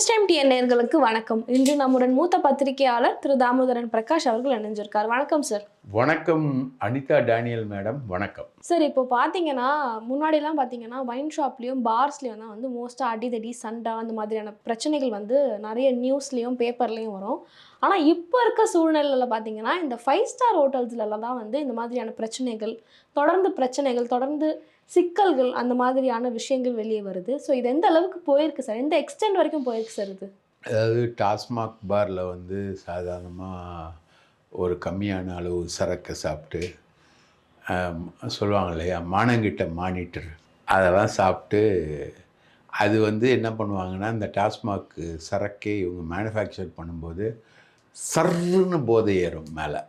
News time TN நேர்களுக்கு வணக்கம். இன்று நம்முடன் மூத்த பத்திரிகையாளர் திரு தாமோதரன் பிரகாஷ் அவர்கள் இணைஞ்சிருக்கார். வணக்கம் சார் வணக்கம் அனிதா டேனியல் மேடம். வணக்கம். சார் இப்போ பார்த்தீங்கன்னா முன்னாடிலாம் பார்த்தீங்கன்னா வைன் ஷாப்லேயும் பார்ஸ்லேயும் தான் வந்து மோஸ்ட்டாக அடிதடி சண்டை அந்த மாதிரியான பிரச்சனைகள் வந்து நிறைய நியூஸ்லேயும் பேப்பர்லேயும் வரும். ஆனால் இப்போ இருக்க சூழ்நிலையில் பார்த்தீங்கன்னா இந்த ஃபைவ் ஸ்டார் ஹோட்டல்ஸ்லலாம் தான் வந்து இந்த மாதிரியான பிரச்சனைகள் தொடர்ந்து பிரச்சனைகள் தொடர்ந்து சிக்கல்கள் அந்த மாதிரியான விஷயங்கள் வெளியே வருது. ஸோ இது எந்த அளவுக்கு போயிருக்கு சார் எந்த எக்ஸ்டெண்ட் வரைக்கும் போயிருக்கு சார் இது? அதாவது டாஸ்மாக் பாரில் வந்து சாதாரணமாக ஒரு கம்மியான அளவு சரக்கை சாப்பிட்டு சொல்லுவாங்க இல்லையா? மானங்கிட்ட மானிட்டர். அதெல்லாம் சாப்பிட்டு அது வந்து என்ன பண்ணுவாங்கன்னா இந்த டாஸ்மாக் சரக்கே இவங்க மேனுஃபேக்சர் பண்ணும்போது சர்ருன்னு போதை ஏறும் மேலே.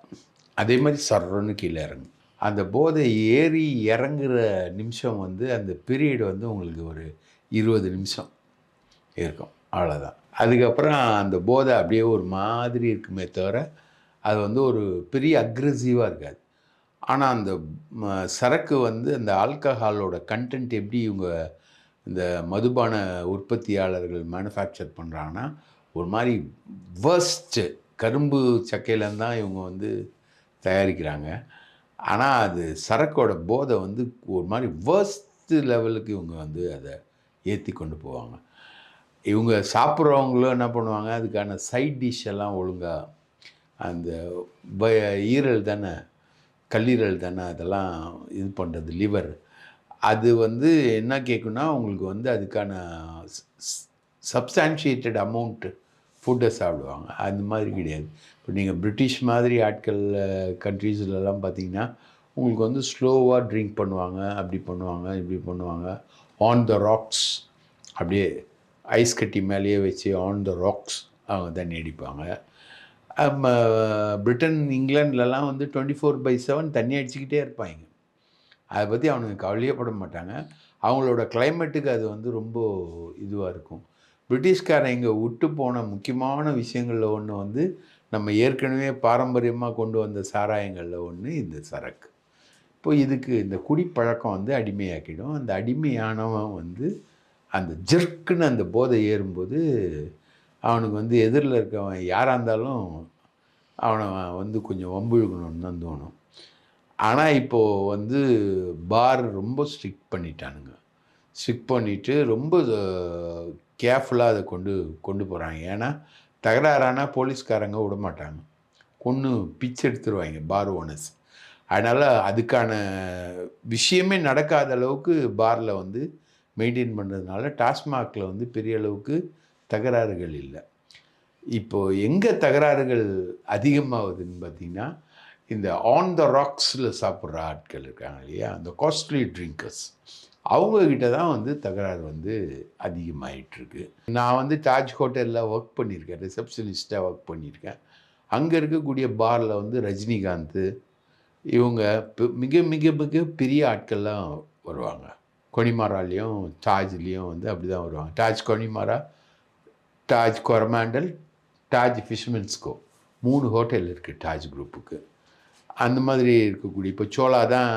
அதே மாதிரி சர்ருன்னு கீழே இறங்கும். அந்த போதை ஏறி இறங்குற நிமிஷம் வந்து அந்த பீரியட் வந்து உங்களுக்கு ஒரு இருபது நிமிஷம் இருக்கும். அவ்வளோதான் அதுக்கப்புறம் அந்த போதை அப்படியே ஒரு மாதிரி இருக்குமே தவிர அது வந்து ஒரு பெரிய அக்ரெசிவாக இருக்காது. ஆனால் அந்த ம, சரக்கு வந்து அந்த ஆல்கஹாலோட கண்டென்ட் எப்படி இவங்க இந்த மதுபான உற்பத்தியாளர்கள் மேனுஃபேக்சர் பண்ணுறாங்கன்னா ஒரு மாதிரி வேர்ஸ்ட்டு கரும்பு சக்கையிலேருந்து தான் இவங்க வந்து தயாரிக்கிறாங்க. ஆனால் அது சரக்கோட போதை வந்து ஒரு மாதிரி வேர்ஸ்ட் லெவலுக்கு இவங்க வந்து அதை ஏற்றி கொண்டு போவாங்க. இவங்க சாப்பிட்றவங்களும் என்ன பண்ணுவாங்க அதுக்கான சைட் டிஷ் எல்லாம் ஒழுங்காக அந்த ஈரல் தானே கல்லீரல் தானே அதெல்லாம் இது பண்ணுறது லிவர் அது வந்து என்ன கேட்குன்னா உங்களுக்கு வந்து அதுக்கான சப்ஸ்டான்ஷியேட்டட் அமௌண்ட்டு ஃபுட்டை சாப்பிடுவாங்க. அந்த மாதிரி கிடையாது. இப்போ நீங்கள் பிரிட்டிஷ் மாதிரி ஆட்கள் கண்ட்ரீஸ்லலாம் பார்த்தீங்கன்னா உங்களுக்கு வந்து ஸ்லோவாக ட்ரிங்க் பண்ணுவாங்க அப்படி பண்ணுவாங்க இப்படி பண்ணுவாங்க. ஆன் த ராக்ஸ் அப்படியே ஐஸ் கட்டி மேலேயே வச்சு ஆன் த ராக்ஸ் அவங்க தண்ணி அடிப்பாங்க. பிரிட்டன் இங்கிலாண்ட்லலாம் வந்து டுவெண்ட்டி ஃபோர் பை செவன் தண்ணி அடிச்சுக்கிட்டே இருப்பாங்க. அதை பற்றி அவனுங்க கவலையே பட மாட்டாங்க. அவங்களோட கிளைமேட்டுக்கு அது வந்து ரொம்ப இதுவாக இருக்கும். பிரிட்டிஷ்காரன் இங்கே விட்டு போன முக்கியமான விஷயங்களில் ஒன்று வந்து நம்ம ஏற்கனவே பாரம்பரியமாக கொண்டு வந்த சாராயங்களில் ஒன்று இந்த சரக்கு. இப்போ இதுக்கு இந்த குடிப்பழக்கம் வந்து அடிமையாக்கிடும். அந்த அடிமையானவன் வந்து அந்த ஜெர்க்குன்னு அந்த போதை ஏறும்போது அவனுக்கு வந்து எதிரில் இருக்கவன் யாராக இருந்தாலும் அவனை வந்து கொஞ்சம் வம்புழுக்கணும்னு தான் தோணும். ஆனால் இப்போது வந்து பார் ரொம்ப ஸ்ட்ரிக்ட் பண்ணிட்டானுங்க. ஸ்ட்ரிக்ட் பண்ணிவிட்டு ரொம்ப கேர்ஃபுல்லாக அதை கொண்டு கொண்டு போகிறாங்க ஏன்னா தகராறானா போலீஸ்காரங்க விட மாட்டாங்க கொன்று பிச்சு எடுத்துருவாங்க பார் ஓனர்ஸ் அதனால் அதுக்கான விஷயமே நடக்காத அளவுக்கு பாரில் வந்து மெயின்டைன் பண்ணுறதுனால டாஸ்மாகில் வந்து பெரிய அளவுக்கு தகராறுகள் இல்லை. இப்போது எங்கே தகராறுகள் அதிகமாகுதுன்னு பார்த்தீங்கன்னா இந்த ஆன் த ராக்ஸில் சாப்பிட்ற ஆட்கள் இருக்காங்க இல்லையா? அந்த காஸ்ட்லி ட்ரிங்கர்ஸ் அவங்கக்கிட்ட தான் வந்து தகராறு வந்து அதிகமாகிட்டுருக்கு நான் வந்து தாஜ் ஹோட்டலில் ஒர்க் பண்ணியிருக்கேன். ரிசப்ஷனிஸ்ட்டாக ஒர்க் பண்ணியிருக்கேன். அங்கே இருக்கக்கூடிய பாரில் வந்து ரஜினிகாந்த் இவங்க மிக மிக மிக பெரிய ஆட்கள்லாம் வருவாங்க. கொனிமாராலேயும் தாஜ்லேயும் வந்து அப்படி தான் வருவாங்க. தாஜ் கொனிமாரா தாஜ் கொரமாண்டல் தாஜ் ஃபிஷ்மென்ஸ்கோ மூணு ஹோட்டல் இருக்குது தாஜ் குரூப்புக்கு அந்த மாதிரி இருக்கக்கூடிய இப்போ சோலா தான்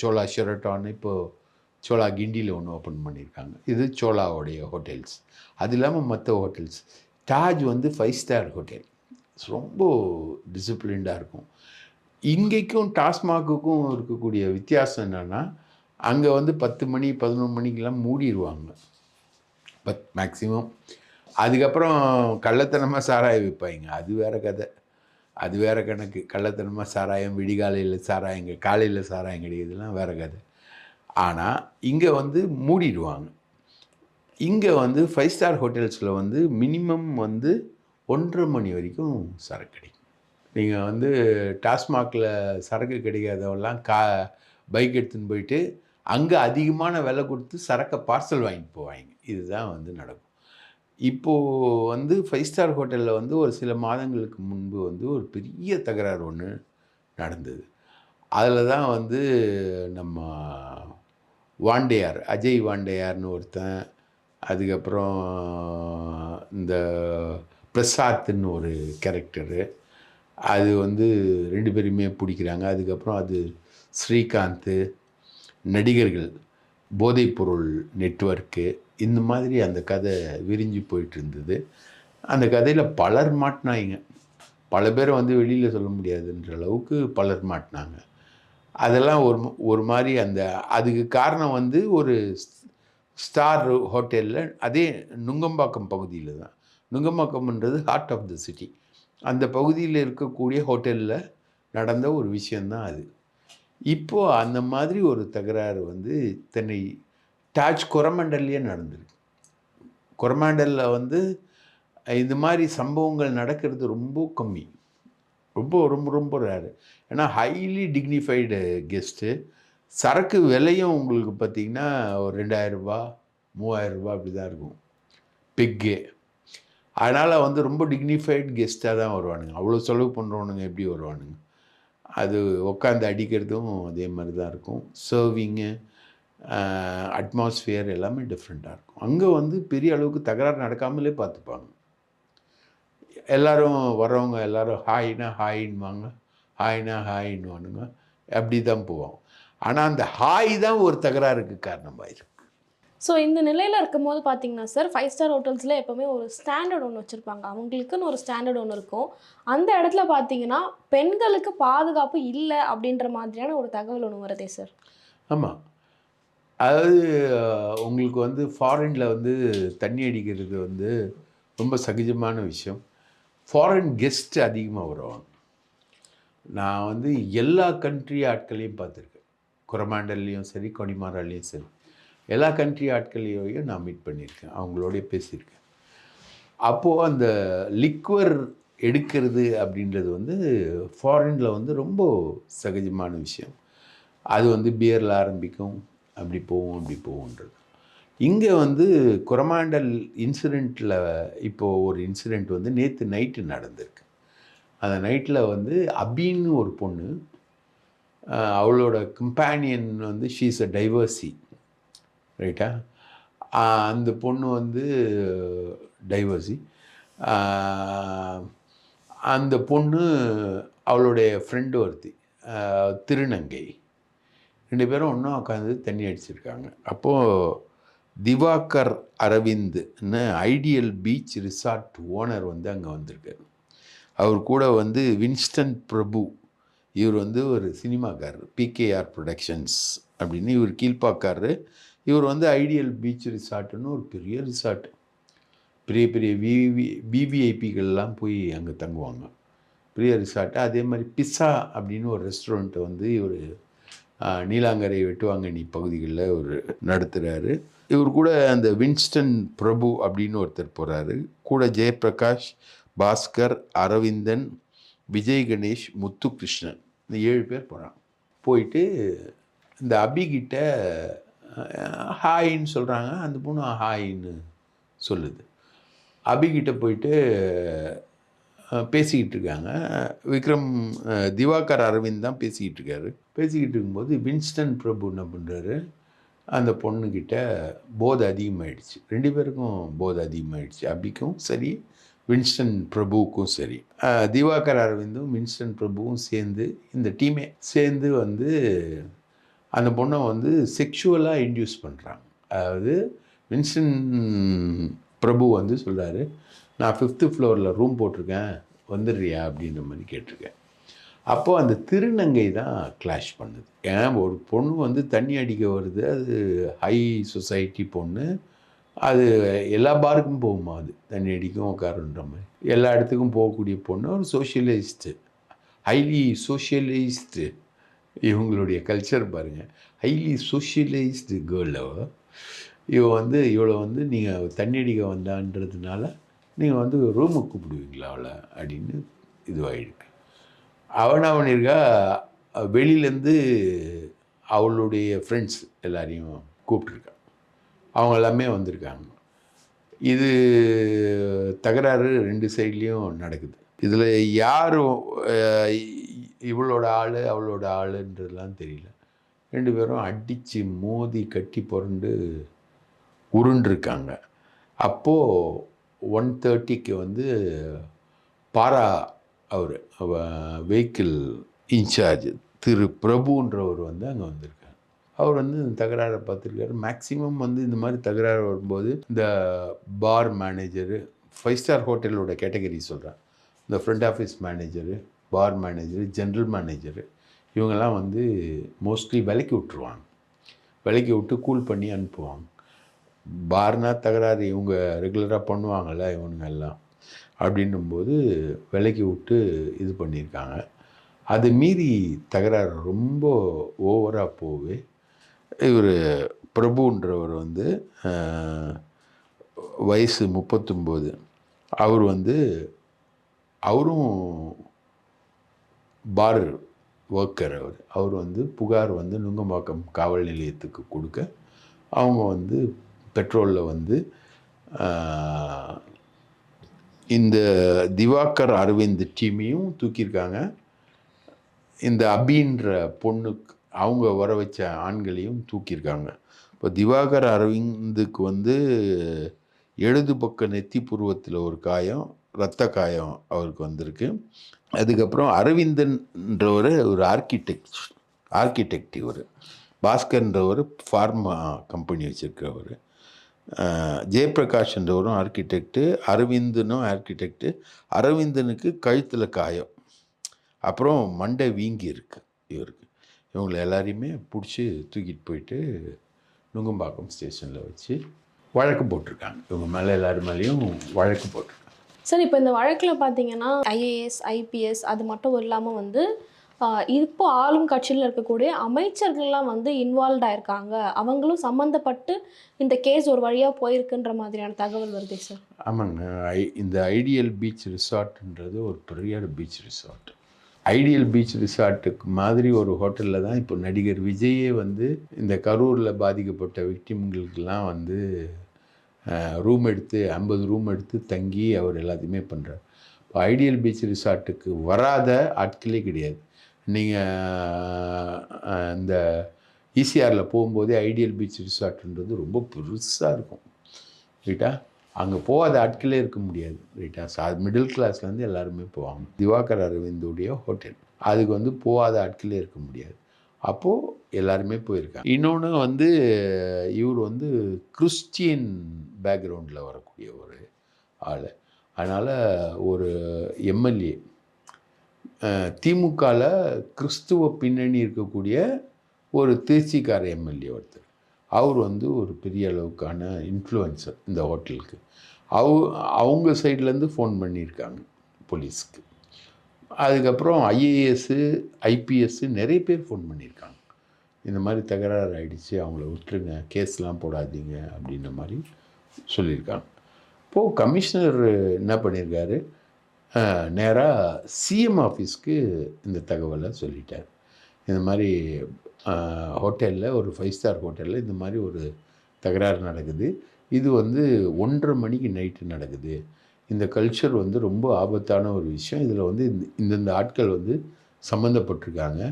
சோலா ஷெரட்டான் இப்போது சோலா கிண்டியில் ஒன்று ஓப்பன் பண்ணியிருக்காங்க. இது சோலாவுடைய ஹோட்டல்ஸ் அது இல்லாமல் மற்ற ஹோட்டல்ஸ் தாஜ் வந்து ஃபைவ் ஸ்டார் ஹோட்டல் ரொம்ப டிசிப்ளின்டாக இருக்கும். இங்கேக்கும் டாஸ்மாகுக்கும் இருக்கக்கூடிய வித்தியாசம் என்னென்னா அங்கே வந்து பத்து மணி பதினொன்று மணிக்கெல்லாம் மூடிடுவாங்க பத் மேக்ஸிமம் அதுக்கப்புறம் கள்ளத்தனமாக சாராயம் விற்பாங்க அது வேறு கதை. அது வேற கணக்கு. கள்ளத்தனமாக சாராயம் விடிகாலையில் சாராயங்க காலையில் சாராயம் கிடைக்க இதெல்லாம் வேறு கதை. ஆனால் இங்கே வந்து மூடிடுவாங்க. இங்கே வந்து ஃபைவ் ஸ்டார் ஹோட்டல்ஸில் வந்து மினிமம் வந்து ஒன்றரை மணி வரைக்கும் சரக்கு கிடைக்கும். நீங்கள் வந்து டாஸ்மாகில் சரக்கு கிடைக்காதவெல்லாம் கா பைக் எடுத்துன்னு போயிட்டு அங்கே அதிகமான விலை கொடுத்து சரக்கை பார்சல் வாங்கிட்டு போவாங்க. இதுதான் வந்து நடக்கும். இப்போது வந்து ஃபைவ் ஸ்டார் ஹோட்டலில் வந்து ஒரு சில மாதங்களுக்கு முன்பு வந்து ஒரு பெரிய தகராறு ஒன்று நடந்தது. அதில் தான் வந்து நம்ம வாண்டையார் அஜய் வாண்டையார்னு ஒருத்தன் அதுக்கப்புறம் இந்த பிரசாத்னு ஒரு கேரக்டரு அது வந்து ரெண்டு பேருமே பிடிக்கிறாங்க. அதுக்கப்புறம் அது ஸ்ரீகாந்த் நடிகர்கள் போதைப்பொருள் நெட்வொர்க்கு இந்த மாதிரி அந்த கதை விரிஞ்சு போயிட்டு இருந்தது அந்த கதையில் பலர் மாட்டினாங்க. பல பேரை வந்து வெளியில் சொல்ல முடியாதுன்ற அளவுக்கு பலர் மாட்டினாங்க. அதெல்லாம் ஒரு ஒரு மாதிரி அந்த அதுக்கு காரணம் வந்து ஒரு ஸ்டார் ஹோட்டலில் அதே நுங்கம்பாக்கம் பகுதியில் தான். நுங்கம்பாக்கம்ன்றது ஹார்ட் ஆஃப் த சிட்டி அந்த பகுதியில் இருக்கக்கூடிய ஹோட்டலில் நடந்த ஒரு விஷயந்தான் அது. இப்போது அந்த மாதிரி ஒரு தகராறு வந்து தென்னை டாஜ் கொரமண்டல்லையே நடந்திருக்கு. கொரமாண்டலில் வந்து இந்த மாதிரி சம்பவங்கள் நடக்கிறது ரொம்ப கம்மி. ரொம்ப ரொம்ப ரொம்ப ரேரு ஏன்னா ஹைலி டிக்னிஃபைடு கெஸ்ட்டு சரக்கு விலையும் உங்களுக்கு பார்த்தீங்கன்னா ஒரு ரெண்டாயிரரூபா மூவாயிரரூபா அப்படி தான் இருக்கும். பிக்கு அதனால் வந்து ரொம்ப டிக்னிஃபைடு கெஸ்ட்டாக தான் வருவானுங்க. அவ்வளோ செலவு பண்ணுறவனுங்க எப்படி வருவானுங்க? அது உட்காந்து அடிக்கிறதும் அதே மாதிரி தான் இருக்கும். சர்விங்கு அட்மாஸ்ஃபியர் எல்லாமே டிஃப்ரெண்ட்டாக இருக்கும். அங்கே வந்து பெரிய அளவுக்கு தகராறு நடக்காமலே பார்த்துப்பாங்க. எல்லாரும் வர்றவங்க எல்லாரும் ஹாய்னா ஹாயின்வாங்க ஹாய்னா ஹாயின்வானுங்க. அப்படி தான் போவோம். ஆனால் அந்த ஹாய் தான் ஒரு தகராறுக்கு காரணமாக இருக்கு ஸோ இந்த நிலையில் இருக்கும்போது பார்த்தீங்கன்னா சார் ஃபைவ் ஸ்டார் ஹோட்டல்ஸில் எப்போவுமே ஒரு ஸ்டாண்டர்ட் ஒன்று வச்சுருப்பாங்க. அவங்களுக்குன்னு ஒரு ஸ்டாண்டர்ட் ஒன்று இருக்கும். அந்த இடத்துல பார்த்தீங்கன்னா பெண்களுக்கு பாதுகாப்பு இல்லை அப்படின்ற மாதிரியான ஒரு தகவல் ஒன்று வருதே சார் ஆமாம் அதாவது உங்களுக்கு வந்து ஃபாரினில் வந்து தண்ணி அடிக்கிறது வந்து ரொம்ப சகஜமான விஷயம். ஃபாரின் கெஸ்ட் அதிகமாக வருவாங்க. நான் வந்து எல்லா கண்ட்ரி ஆட்களையும் பார்த்துருக்கேன். குரமாண்டல்லையும் சரி கொடிமாராலையும் சரி. எல்லா கண்ட்ரி ஆட்களையும் நான் மீட் பண்ணியிருக்கேன். அவங்களோடய பேசியிருக்கேன். அப்போது அந்த லிக்வர் எடுக்கிறது அப்படின்றது வந்து ஃபாரினில் வந்து ரொம்ப சகஜமான விஷயம். அது வந்து பியரில் ஆரம்பிக்கும். அப்படி போகும் அப்படி போவோன்றது இங்கே வந்து குரமாண்டல் இன்சிடெண்ட்டில் இப்போது ஒரு இன்சிடெண்ட் வந்து நேற்று நைட்டு நடந்திருக்கு. அந்த நைட்டில் வந்து அபின்னு ஒரு பொண்ணு அவளோட கம்பேனியன் வந்து ஷீஸ் அ டைவர்சி ரைட்டா அந்த பொண்ணு வந்து டைவர்சி அந்த பொண்ணு அவளுடைய ஃப்ரெண்டு ஒருத்தி திருநங்கை. ரெண்டு பேரும் ஒன்றும் உட்காந்து தண்ணி அடிச்சிருக்காங்க. அப்போது திவாகர் அரவிந்த்னு ஐடியல் பீச் ரிசார்ட் ஓனர் வந்து அங்கே வந்திருக்காரு. அவர் கூட வந்து வின்ஸ்டன் பிரபு இவர் வந்து ஒரு சினிமாக்காரர் பிகேஆர் ப்ரொடக்ஷன்ஸ் அப்படின்னு இவர் கீழ்ப்பாக்காரரு. இவர் வந்து ஐடியல் பீச் ரிசார்ட்டுன்னு ஒரு பெரிய ரிசார்ட். பெரிய பெரிய விவி விவிஐபிகள்லாம் போய் அங்கே தங்குவாங்க. பெரிய ரிசார்ட்டு அதே மாதிரி பிஸ்ஸா அப்படின்னு ஒரு ரெஸ்டாரண்ட்டை வந்து இவர் நீலாங்கரை வெட்டுவாங்கண்ணி பகுதிகளில் ஒரு நடத்துகிறாரு இவர் கூட அந்த வின்ஸ்டன் பிரபு அப்படின்னு ஒருத்தர் போகிறாரு கூட ஜெயபிரகாஷ் பாஸ்கர் அரவிந்தன் விஜய் கணேஷ் முத்துகிருஷ்ணன். இந்த ஏழு பேர் போகிறாங்க போயிட்டு இந்த அபிகிட்ட ஹாயின்னு சொல்கிறாங்க அந்த பொண்ணு ஹாயின்னு சொல்லுது. அபிகிட்ட போயிட்டு பேசிக்கிட்டு இருக்காங்க. விக்ரம் திவாகர் அரவிந்த் தான் பேசிக்கிட்டு இருக்காரு. பேசிக்கிட்டு இருக்கும்போது வின்ஸ்டன் பிரபு என்ன பண்ணுறாரு அந்த பொண்ணுக்கிட்ட போதை அதிகமாகிடுச்சு ரெண்டு பேருக்கும் போதை அதிகமாகிடுச்சு அபிக்கும் சரி வின்ஸ்டன் பிரபுவுக்கும் சரி. திவாகர் அரவிந்தும் வின்ஸ்டன் பிரபுவும் சேர்ந்து இந்த டீமே சேர்ந்து வந்து அந்த பொண்ணை வந்து செக்ஷுவலாக இன்டியூஸ் பண்ணுறாங்க அதாவது வின்ஸ்டன் பிரபு வந்து சொல்கிறாரு நான் ஃபிஃப்த்து ஃப்ளோரில் ரூம் போட்டிருக்கேன் வந்துடுறியா? அப்படின்ற மாதிரி கேட்டிருக்கேன். அப்போது அந்த திருநங்கை தான் கிளாஷ் பண்ணுது. ஏன்னா ஒரு பொண்ணு வந்து தண்ணி அடிக்க வருது அது ஹை சொசைட்டி பொண்ணு. அது எல்லா பாருக்கும் போகுமா அது? தண்ணி அடிக்கும் உட்காருன்ற மாதிரி. எல்லா இடத்துக்கும் போகக்கூடிய பொண்ணு ஒரு சோஷியலிஸ்ட்டு ஹைலி சோஷியலைஸ்டு இவங்களுடைய கல்ச்சர் பாருங்கள் ஹைலி சோஷியலைஸ்டு கேர்ள் இவன் இவ வந்து இவளை வந்து நீங்கள் தண்ணி அடிக்க வந்தான்றதுனால நீங்கள் வந்து ரூமுக்கு கூப்பிடுவீங்களா அவளை? அப்படின்னு இதுவாகிடுங்க அவன் என்ன வெளியிலேருந்து அவளுடைய ஃப்ரெண்ட்ஸ் எல்லாரையும் கூப்பிட்ருக்கா அவங்க எல்லாமே வந்திருக்காங்க. இது தகராறு ரெண்டு சைட்லேயும் நடக்குது. இதில் யார் இவளோட ஆள் அவளோட ஆளுன்றதுலாம் தெரியல. ரெண்டு பேரும் அடித்து மோதி கட்டி புரண்டு உருண்டிருக்காங்க. அப்போது ஒன் தேர்ட்டிக்கு வந்து பாரா அவர் வெஹிக்கிள் இன்சார்ஜ் திரு பிரபுன்றவர் வந்து அங்கே வந்திருக்கார். அவர் வந்து இந்த தகராறை பார்த்துருக்காரு. மேக்ஸிமம் வந்து இந்த மாதிரி தகராறு வரும்போது இந்த பார் மேனேஜரு ஃபைவ் ஸ்டார் ஹோட்டலோட கேட்டகரி சொல்கிறேன் இந்த front office manager bar manager general manager இவங்கெல்லாம் வந்து மோஸ்ட்லி விலைக்கு விட்டுருவாங்க. விலைக்கு விட்டு கூல் பண்ணி அனுப்புவாங்க. பார்னா தகராறு இவங்க ரெகுலராக பண்ணுவாங்கள்ல இவனுங்க எல்லாம். அப்படின்னும்போது விலக்கி விட்டு இது பண்ணியிருக்காங்க. அது மீறி தகராறு ரொம்ப ஓவராக போவே. இவர் பிரபுன்றவர் வந்து வயசு முப்பத்தொம்போது. அவர் வந்து அவரும் பார் ஒர்க்கர் அவர். அவர் வந்து புகார் வந்து நுங்கம்பாக்கம் காவல் நிலையத்துக்கு கொடுக்க அவங்க வந்து பெட்ரோலில் வந்து இந்த திவாகர் அரவிந்த் டீமையும் தூக்கியிருக்காங்க. இந்த அபின்ற பொண்ணுக்கு அவங்க வர வச்ச ஆண்களையும் தூக்கியிருக்காங்க. இப்போ திவாகர் அரவிந்துக்கு வந்து இடது பக்க நெத்தி புருவத்தில் ஒரு காயம் இரத்த காயம் அவருக்கு வந்திருக்கு. அதுக்கப்புறம் அரவிந்தன்றவர் ஒரு ஆர்கிடெக்ட் ஆர்கிடெக்ட் இவர். பாஸ்கர்ன்றவர் ஃபார்மா கம்பெனி வச்சுருக்கிறவர். ஜெயபிரகாஷ்ன்றவரும் ஆர்கிடெக்டு அரவிந்தனும் ஆர்கிடெக்டு அரவிந்தனுக்கு கழுத்தில் காயம். அப்புறம் மண்டை வீங்கி இருக்குது இவருக்கு. இவங்களை எல்லாரையுமே பிடிச்சி தூக்கிட்டு போயிட்டு நுங்கம்பாக்கம் ஸ்டேஷனில் வச்சு வழக்கு போட்டிருக்காங்க. இவங்க மேலே எல்லார் மேலேயும் வழக்கு போட்டிருக்காங்க. சார் இப்போ இந்த வழக்கில் பார்த்தீங்கன்னா ஐஏஎஸ் ஐபிஎஸ் அது மட்டும் இல்லாமல் வந்து இப்போ ஆளும் கட்சியில் இருக்கக்கூடிய அமைச்சர்கள்லாம் வந்து இன்வால்வ் ஆயிருக்காங்க. அவங்களும் சம்மந்தப்பட்டு இந்த கேஸ் ஒரு வழியாக போயிருக்குன்ற மாதிரியான தகவல் வருது சார் ஆமாங்க. ஐ இந்த ஐடியல் பீச் ரிசார்ட்ன்றது ஒரு பெரிய பீச் ரிசார்ட். ஐடியல் பீச் ரிசார்ட்டுக்கு மாதிரி ஒரு ஹோட்டலில் தான் இப்போ நடிகர் விஜயே வந்து இந்த கரூரில் பாதிக்கப்பட்ட விக்டிம்களுக்கெல்லாம் வந்து ரூம் எடுத்து ஐம்பது ரூம் எடுத்து தங்கி அவர் எல்லாத்தையுமே பண்ணுறார் இப்போ ஐடியல் பீச் ரிசார்ட்டுக்கு வராத ஆட்களே கிடையாது. நீங்கள் இந்த ஈசிஆரில் போகும்போதே ஐடியல் பீச் ரிசார்ட்ன்றது ரொம்ப பெருசாக இருக்கும். ரைட்டா? அங்கே போகாத ஆட்களே இருக்க முடியாது ரைட்டா? சா மிடில் கிளாஸ்லேருந்து எல்லாருமே போவாங்க. திவாகர் அரவிந்துடைய ஹோட்டல். அதுக்கு வந்து போகாத ஆட்களே இருக்க முடியாது. அப்போது எல்லாருமே போயிருக்காங்க. இன்னொன்று வந்து இவர் வந்து கிறிஸ்டியன் பேக்ரவுண்டில் வரக்கூடிய ஒரு ஆள். அதனால் ஒரு எம்எல்ஏ திமுகவில் கிறிஸ்துவ பின்னணி இருக்கக்கூடிய ஒரு திருச்சிக்கார எம்எல்ஏ ஒருத்தர். அவர் வந்து ஒரு பெரிய அளவுக்கான இன்ஃப்ளூயன்சர் இந்த ஹோட்டலுக்கு. அவ அவங்க சைட்லேருந்து ஃபோன் பண்ணியிருக்காங்க போலீஸ்க்கு. அதுக்கப்புறம் ஐஏஎஸ்ஸு ஐபிஎஸ்ஸு நிறைய பேர் ஃபோன் பண்ணியிருக்காங்க. இந்த மாதிரி தகராறு ஆகிடுச்சு அவங்கள விட்டுருங்க கேஸ்லாம் போடாதீங்க அப்படின்ற மாதிரி சொல்லியிருக்காங்க. இப்போது கமிஷனர் என்ன பண்ணியிருக்காரு? நேராக சிஎம் ஆஃபீஸ்க்கு இந்த தகவலை சொல்லிட்டார் இந்த மாதிரி ஹோட்டலில் ஒரு ஃபைவ் ஸ்டார் ஹோட்டலில் இந்த மாதிரி ஒரு தகராறு நடக்குது. இது வந்து ஒன்றரை மணிக்கு நைட்டு நடக்குது. இந்த கல்ச்சர் வந்து ரொம்ப ஆபத்தான ஒரு விஷயம். இதில் வந்து இந்த இந்தந்த ஆட்கள் வந்து சம்மந்தப்பட்டிருக்காங்க.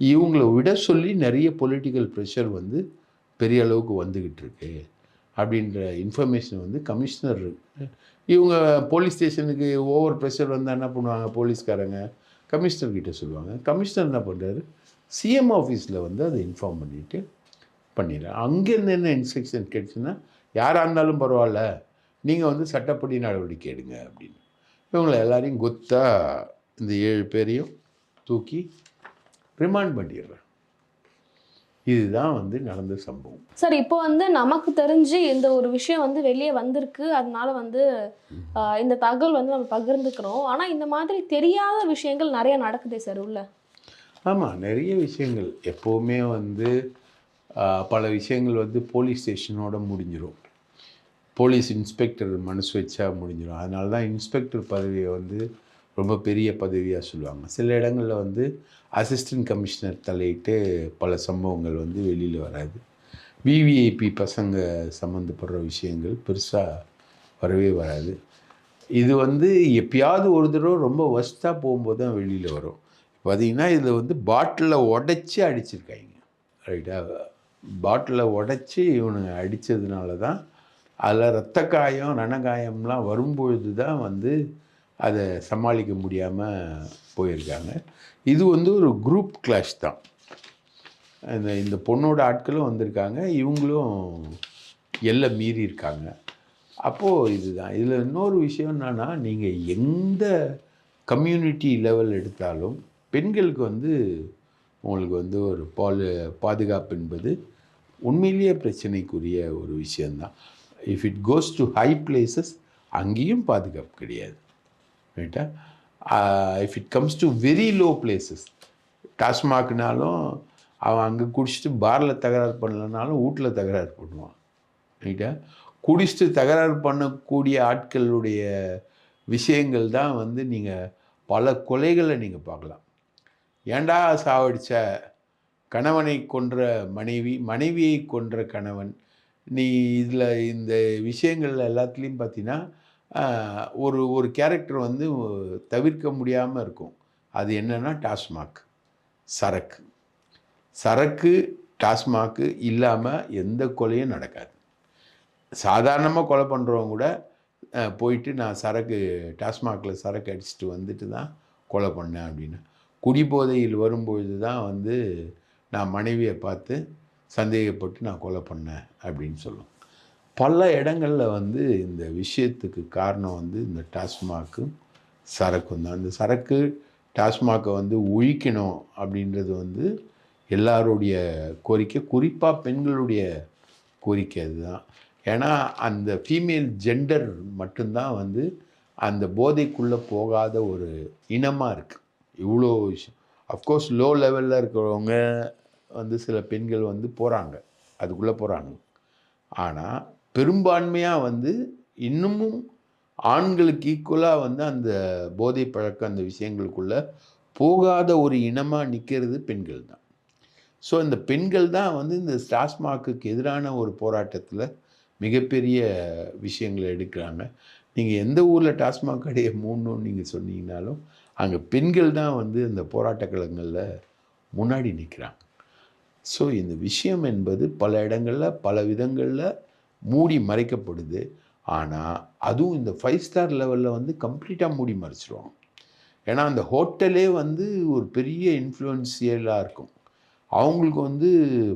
இவங்களை விட சொல்லி நிறைய பொலிட்டிக்கல் ப்ரெஷர் வந்து பெரிய அளவுக்கு வந்துக்கிட்டு இருக்கு அப்படின்ற இன்ஃபர்மேஷன் வந்து கமிஷனர் இவங்க போலீஸ் ஸ்டேஷனுக்கு ஓவர் ப்ரெஷர் வந்தால் என்ன பண்ணுவாங்க? போலீஸ்காரங்க கமிஷனர் கிட்ட சொல்லுவாங்க. கமிஷனர் என்ன பண்ணுறாரு சிஎம் ஆஃபீஸில் வந்து அதை இன்ஃபார்ம் பண்ணிவிட்டு பண்ணிடுறேன் அங்கேருந்து என்ன இன்ஸ்ட்ரக்ஷன் கிடைச்சுன்னா யாராக இருந்தாலும் பரவாயில்ல நீங்கள் வந்து சட்டப்படி நடவடிக்கை எடுங்க அப்படின்னு. இவங்களை எல்லாரையும் கொத்தாக இந்த ஏழு பேரையும் தூக்கி ரிமாண்ட் பண்ணிடுறேன் இதுதான் வந்து நடந்த சம்பவம். சார் இப்போ வந்து நமக்கு தெரிஞ்சு இந்த ஒரு விஷயம் வந்து வெளியே வந்திருக்கு. அதனால வந்து இந்த தகவல் வந்து நம்ம பகிர்ந்துக்கிறோம். ஆனால் இந்த மாதிரி தெரியாத விஷயங்கள் நிறைய நடக்குதே சார் உள்ள? ஆமாம் நிறைய விஷயங்கள். எப்போவுமே வந்து பல விஷயங்கள் வந்து போலீஸ் ஸ்டேஷனோட முடிஞ்சிடும் போலீஸ் இன்ஸ்பெக்டர் மனசு வச்சா முடிஞ்சிடும் அதனால தான் இன்ஸ்பெக்டர் பதவியை வந்து ரொம்ப பெரிய பதவியாக சொல்லுவாங்க. சில இடங்களில் வந்து அசிஸ்டன்ட் கமிஷனர் தலையிட்டு பல சம்பவங்கள் வந்து வெளியில் வராது. விவிஐபி பசங்க சம்மந்தப்படுற விஷயங்கள் பெருசாக வரவே வராது. இது வந்து எப்பயாவது ஒரு தடவை ரொம்ப ஒஸ்ட்டாக போகும்போது தான் வெளியில் வரும். பார்த்தீங்கன்னா இதில் வந்து பாட்டிலில் உடச்சி அடிச்சிருக்காங்க. ரைட்டா பாட்டிலில் உடச்சி இவனுங்க அடித்ததுனால தான் அதில் ரத்த காயம் ரணகாயம்லாம் வரும்பொழுது தான் வந்து அதை சமாளிக்க முடியாமல் போயிருக்காங்க. இது வந்து ஒரு குரூப் கிளாஷ் தான். இந்த இந்த பொண்ணோட ஆட்களும் வந்திருக்காங்க. இவங்களும் எல்லை மீறி இருக்காங்க. அப்போது இதுதான். இதில் இன்னொரு விஷயம் என்னென்னா நீங்கள் எந்த கம்யூனிட்டி லெவல் எடுத்தாலும் பெண்களுக்கு வந்து உங்களுக்கு வந்து ஒரு பால் பாதுகாப்பு என்பது உண்மையிலேயே பிரச்சனைக்குரிய ஒரு விஷயந்தான் if it goes to high places அங்கேயும் பாதுகாப்பு கிடையாது. ரைட்டா if it comes to very low places டாஸ்மாக்னாலும் அவன் அங்கே குடிச்சிட்டு பாரில் தகராறு பண்ணலனாலும் வீட்டில் தகராறு பண்ணுவான். ரைட்டா குடிச்சிட்டு தகராறு பண்ணக்கூடிய ஆட்களுடைய விஷயங்கள் தான் வந்து நீங்கள் பல கொலைகளை நீங்கள் பார்க்கலாம். ஏண்டா சாவடிச்ச? கணவனை கொன்ற மனைவி மனைவியை கொன்ற கணவன். நீ இதில் இந்த விஷயங்கள் எல்லாத்துலேயும் பார்த்தீங்கன்னா ஒரு ஒரு கேரக்டர் வந்து தவிர்க்க முடியாமல் இருக்கும். அது என்னென்னா டாஸ்மாக். சரக்கு. சரக்கு டாஸ்மாக்கு இல்லாமல் எந்த கொலையும் நடக்காது. சாதாரணமாக கொலை பண்ணுறவங்க கூட போயிட்டு நான் சரக்கு டாஸ்மாகில் சரக்கு அடிச்சுட்டு வந்துட்டு தான் கொலை பண்ணேன் அப்படின்னு. குடிபோதையில் வரும்பொழுது தான் வந்து நான் மனைவியை பார்த்து சந்தேகப்பட்டு நான் கொலை பண்ணேன் அப்படின்னு சொல்லுவேன் பல இடங்களில் வந்து இந்த விஷயத்துக்கு காரணம் வந்து இந்த டாஸ்மாக்கும் சரக்கும் தான். இந்த சரக்கு டாஸ்மாக்கை வந்து ஒழிக்கணும் அப்படின்றது வந்து எல்லாருடைய கோரிக்கை. குறிப்பாக பெண்களுடைய கோரிக்கை அதுதான். ஏன்னா அந்த ஃபீமேல் ஜெண்டர் மட்டும்தான் வந்து அந்த போதைக்குள்ளே போகாத ஒரு இனமாக இருக்குது இவ்வளோ விஷயம். அஃப்கோர்ஸ் லோ லெவலில் இருக்கிறவங்க வந்து சில பெண்கள் வந்து போகிறாங்க அதுக்குள்ளே போகிறாங்க ஆனால் பெரும்பான்மையாக வந்து இன்னமும் ஆண்களுக்கு ஈக்குவலாக வந்து அந்த போதை பழக்கம் அந்த விஷயங்களுக்குள்ள போகாத ஒரு இனமாக நிற்கிறது பெண்கள் தான். ஸோ இந்த பெண்கள் தான் வந்து இந்த டாஸ்மாக்குக்கு எதிரான ஒரு போராட்டத்தில் மிகப்பெரிய விஷயங்களை எடுக்கிறாங்க. நீங்கள் எந்த ஊரில் டாஸ்மாக் கடையை மூடணும்னு நீங்கள் சொன்னீங்கனாலும் அங்கே பெண்கள் தான் வந்து இந்த போராட்ட களங்களில் முன்னாடி நிற்கிறாங்க ஸோ இந்த விஷயம் என்பது பல இடங்களில் பல விதங்களில் மூடி மறைக்கப்படுது. ஆனால் அதுவும் இந்த ஃபைவ் ஸ்டார் லெவலில் வந்து கம்ப்ளீட்டாக மூடி மறைச்சிருவாங்க. ஏன்னா அந்த ஹோட்டலே வந்து ஒரு பெரிய இன்ஃப்ளூயன்சியலாக இருக்கும். அவங்களுக்கு வந்து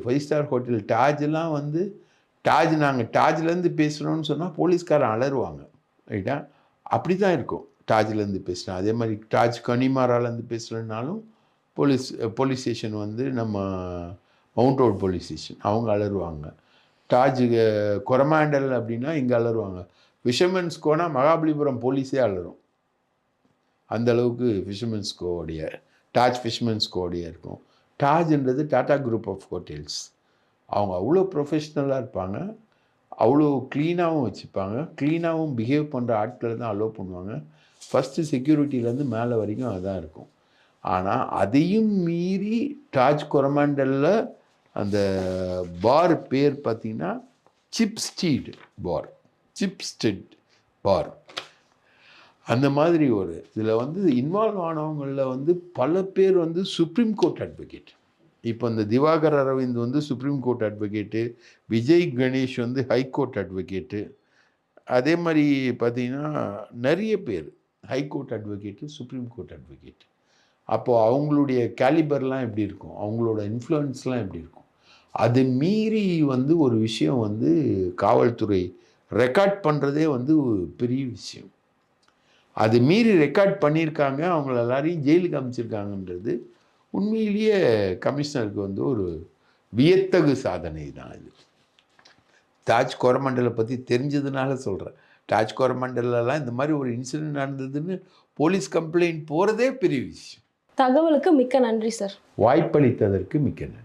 ஃபைவ் ஸ்டார் ஹோட்டல் டாஜெல்லாம் வந்து டாஜ் நாங்கள் டாஜ்லேருந்து பேசுகிறோன்னு சொன்னால் போலீஸ்காரன் அலறுவாங்க. ரைட்டா அப்படி தான் இருக்கும். டாஜ்லேருந்து பேசுகிறேன் அதே மாதிரி டாஜ் கனிமாராலேருந்து பேசுகிறேன்னாலும் போலீஸ் போலீஸ் ஸ்டேஷன் வந்து நம்ம மவுண்ட் ரோட் போலீஸ் ஸ்டேஷன் அவங்க அலறுவாங்க. டாஜ் கொரமாண்டல் அப்படின்னா இங்கே அலறுவாங்க. ஃபிஷர்மென்ஸ் கோனா மகாபலிபுரம் போலீஸே அலறும். அந்த அளவுக்கு ஃபிஷர்மென்ஸ் கோடைய டாஜ் ஃபிஷர்மென்ஸ் கோடைய இருக்கும். டாஜ்ன்றது டாடா குரூப் ஆஃப் ஹோட்டல்ஸ். அவங்க அவ்வளோ ப்ரொஃபஷ்னலாக இருப்பாங்க. அவ்வளோ க்ளீனாகவும் வச்சுப்பாங்க. க்ளீனாகவும் பிஹேவ் பண்ணுற ஆட்களை தான் அலோவ் பண்ணுவாங்க. ஃபஸ்ட்டு செக்யூரிட்டிலேருந்து மேலே வரைக்கும் அதுதான் இருக்கும். ஆனால் அதையும் மீறி டாஜ் கொரமாண்டலில் அந்த பார் பேர் பார்த்தீங்கன்னா சிப்ஸ்டீடு பார் சிப்ஸ்டிட் பார் அந்த மாதிரி ஒரு இதில் வந்து இன்வால்வ் ஆனவங்களில் வந்து பல பேர் வந்து சுப்ரீம் கோர்ட் அட்வொகேட் இப்போ இந்த திவாகர் அரவிந்த் வந்து supreme court advocate Vijay Ganesh வந்து ஹைகோர்ட் அட்வொகேட்டு அதே மாதிரி பார்த்தீங்கன்னா நிறைய பேர் high court advocate supreme court advocate அப்போது அவங்களுடைய கேலிபர்லாம் எப்படி இருக்கும்? அவங்களோட இன்ஃப்ளூயன்ஸ்லாம் எப்படி இருக்கும்? அது மீறி வந்து ஒரு விஷயம் வந்து காவல்துறை ரெக்கார்ட் பண்ணுறதே வந்து பெரிய விஷயம். அது மீறி ரெக்கார்ட் பண்ணியிருக்காங்க அவங்கள எல்லாரையும் ஜெயிலுக்கு அமைச்சிருக்காங்கன்றது உண்மையிலேயே கமிஷனருக்கு வந்து ஒரு வியத்தகு சாதனை தான் இது. தாஜ் கோரமண்டலை பற்றி தெரிஞ்சதுனால சொல்கிறேன் தாஜ் கோரமண்டலெலாம் இந்த மாதிரி ஒரு இன்சிடென்ட் நடந்ததுன்னு போலீஸ் கம்ப்ளைண்ட் போகிறதே பெரிய விஷயம். தகவலுக்கு மிக்க நன்றி சார். வாய்ப்பளித்ததற்கு மிக்க நன்றி.